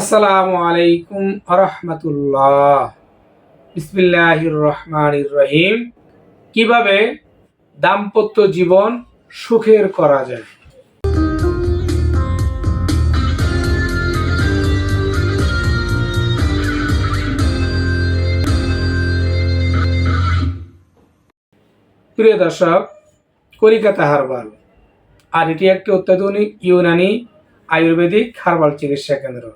আসসালামু আলাইকুম আরহামতুল্লাহ। বিসমিল্লাহির রহমানির রহিম কীভাবে দাম্পত্য জীবন সুখের করা যায়? প্রিয় দর্শক, কলিকাতা হারবাল। আর এটি একটি অত্যাধুনিক ইউনানি আয়ুর্বেদিক হার্বাল চিকিৎসা কেন্দ্র।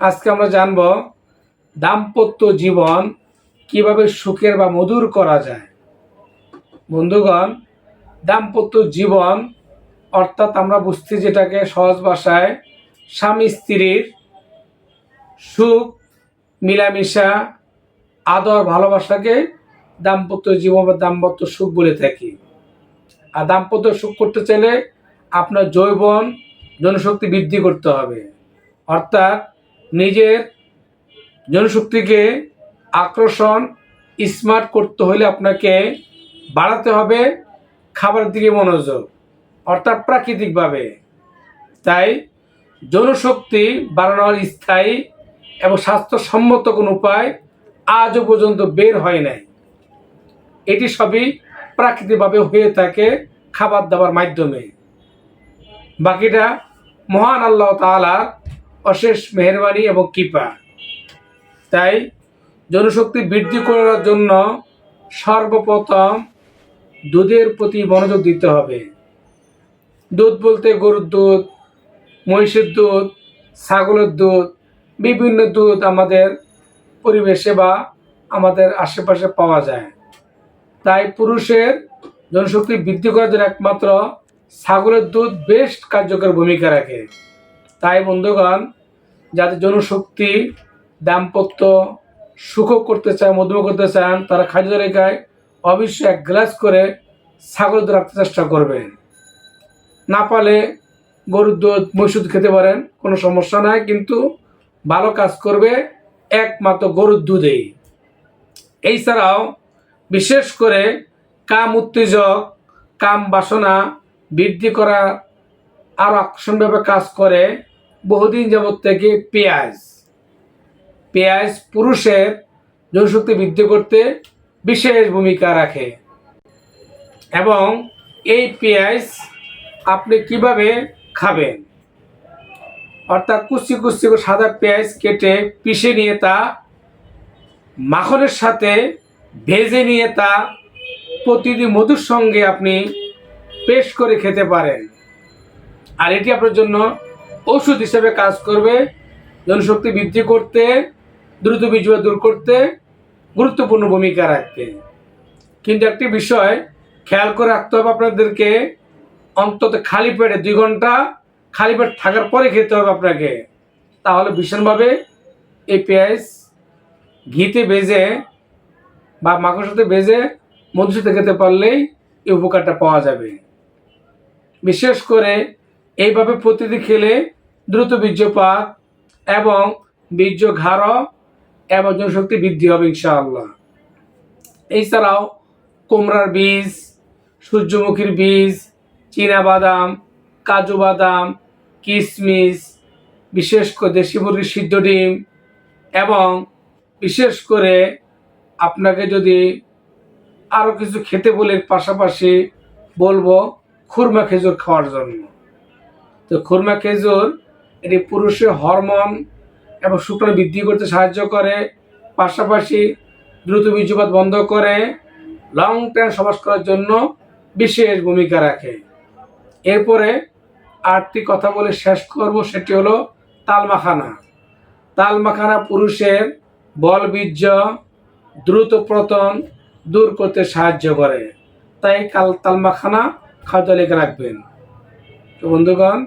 আজকে আমরা জানব দাম্পত্য জীবন কীভাবে সুখের বা মধুর করা যায়। বন্ধুগণ, দাম্পত্য জীবন অর্থাৎ আমরা বুঝতে যেটাকে সহজ ভাষায় স্বামী স্ত্রীর সুখ, মিলামিশা, আদর, ভালোবাসাকে দাম্পত্য জীবন বা দাম্পত্য সুখ বলে থাকি। আর দাম্পত্য সুখ করতে চাইলে আপনার যৌবন, জনশক্তি বৃদ্ধি করতে হবে। অর্থাৎ নিজের জনশক্তিকে আকর্ষণ স্মার্ট করতে হলে আপনাকে বাড়াতে হবে খাবারের দিকে মনোযোগ, অর্থাৎ প্রাকৃতিকভাবে। তাই জনশক্তি বাড়ানোর স্থায়ী এবং স্বাস্থ্যসম্মত কোনো উপায় আজও পর্যন্ত বের হয় নাই। এটি সবই প্রাকৃতিকভাবে হয়ে থাকে খাবার দাবার মাধ্যমে। বাকিটা মহান আল্লাহ তালার অশেষ মেহরবানি এবং কৃপা। তাই জনশক্তি বৃদ্ধি করার জন্য সর্বপ্রথম দুধের প্রতি মনোযোগ দিতে হবে। দুধ বলতে গরুর দুধ, মহিষের দুধ, ছাগলের দুধ, বিভিন্ন দুধ আমাদের পরিবেশে বা আমাদের আশেপাশে পাওয়া যায়। তাই পুরুষের জনশক্তি বৃদ্ধি করার জন্য একমাত্র ছাগলের দুধ বেশ কার্যকর ভূমিকা রাখে। তাই বন্ধুগণ, যাদের জনশক্তি দাম্পত্য সুখ করতে চায় মধুম করতে চান, তারা খাদ্য তালিকায় অবশ্যই এক গ্লাস করে ছাগল দুধ রাখতে চেষ্টা করবেন। না পালে গরুর দুধ মহিষুদ খেতে পারেন, কোনো সমস্যা নাই, কিন্তু ভালো কাজ করবে একমাত্র গরুর দুধেই। এই ছাড়াও বিশেষ করে কাম উত্তেজক, কাম বাসনা বৃদ্ধি করা আরও আকর্ষণভাবে কাজ করে বহুদিন যাবৎ থেকে পেঁয়াজ। পেঁয়াজ পুরুষের জনশক্তি বৃদ্ধি করতে বিশেষ ভূমিকা রাখে। এবং এই পেঁয়াজ আপনি কীভাবে খাবেন? অর্থাৎ কুচি কুচি করে সাদা পেঁয়াজ কেটে পিষে নিয়ে তা মাখনের সাথে ভেজে নিয়ে তা প্রতিদিন মধুর সঙ্গে আপনি পেশ করে খেতে পারেন। আর এটি আপনার জন্য ওষুধ হিসেবে কাজ করবে। জনশক্তি বৃদ্ধি করতে, দ্রুত বীজবা দূর করতে গুরুত্বপূর্ণ ভূমিকা রাখতে কিন্তু একটি বিষয় খেয়াল করে রাখতে হবে আপনাদেরকে, অন্তত খালি পেটে দুই ঘণ্টা, খালি পেট থাকার পরে খেতে হবে আপনাকে। তাহলে ভীষণভাবে এই পেঁয়াজ ঘিতে ভেজে বা ভেজে মধুর সাথে খেতে পারলেই এই উপকারটা পাওয়া যাবে। বিশেষ করে এইভাবে প্রতিদিন খেলে দ্রুত বীর্যপাত এবং বীর্য ঘাড় এবং জনশক্তি বৃদ্ধি হবে ইনশাআল্লাহ। এছাড়াও কুমড়ার বীজ, সূর্যমুখীর বীজ বাদাম কাজু বাদাম কিশমিশ বিশেষ করে দেশি মুরগির সিদ্ধ ডিম এবং বিশেষ করে আপনাকে যদি আরও কিছু খেতে বলে পাশাপাশি বলব, খুরমা খেজুর খাওয়ার জন্য। তো খুরমা খেজুর, এটি পুরুষের হরমোন এবং শুক্রাণু বৃদ্ধি করতে সাহায্য করে। পাশাপাশি দ্রুত বীর্যপাত বন্ধ করে লং টাইম সমাজ করার জন্য বিশেষ ভূমিকা রাখে। এরপরে আটটি কথা বলে শেষ করব, সেটি হলো তালমাখানা। তালমাখানা পুরুষের বল বীর্য দ্রুত পতন দূর করতে সাহায্য করে। তাই কাল তালমাখানা খাদ্য লেগে রাখবেন। তো বন্ধুগণ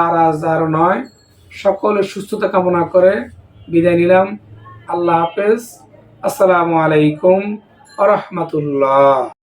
আর আজ আরও নয়। সকলের সুস্থতা কামনা করে বিদায় নিলাম। আল্লাহ হাফেজ। আসসালামু আলাইকুম রহমতুল্লাহ।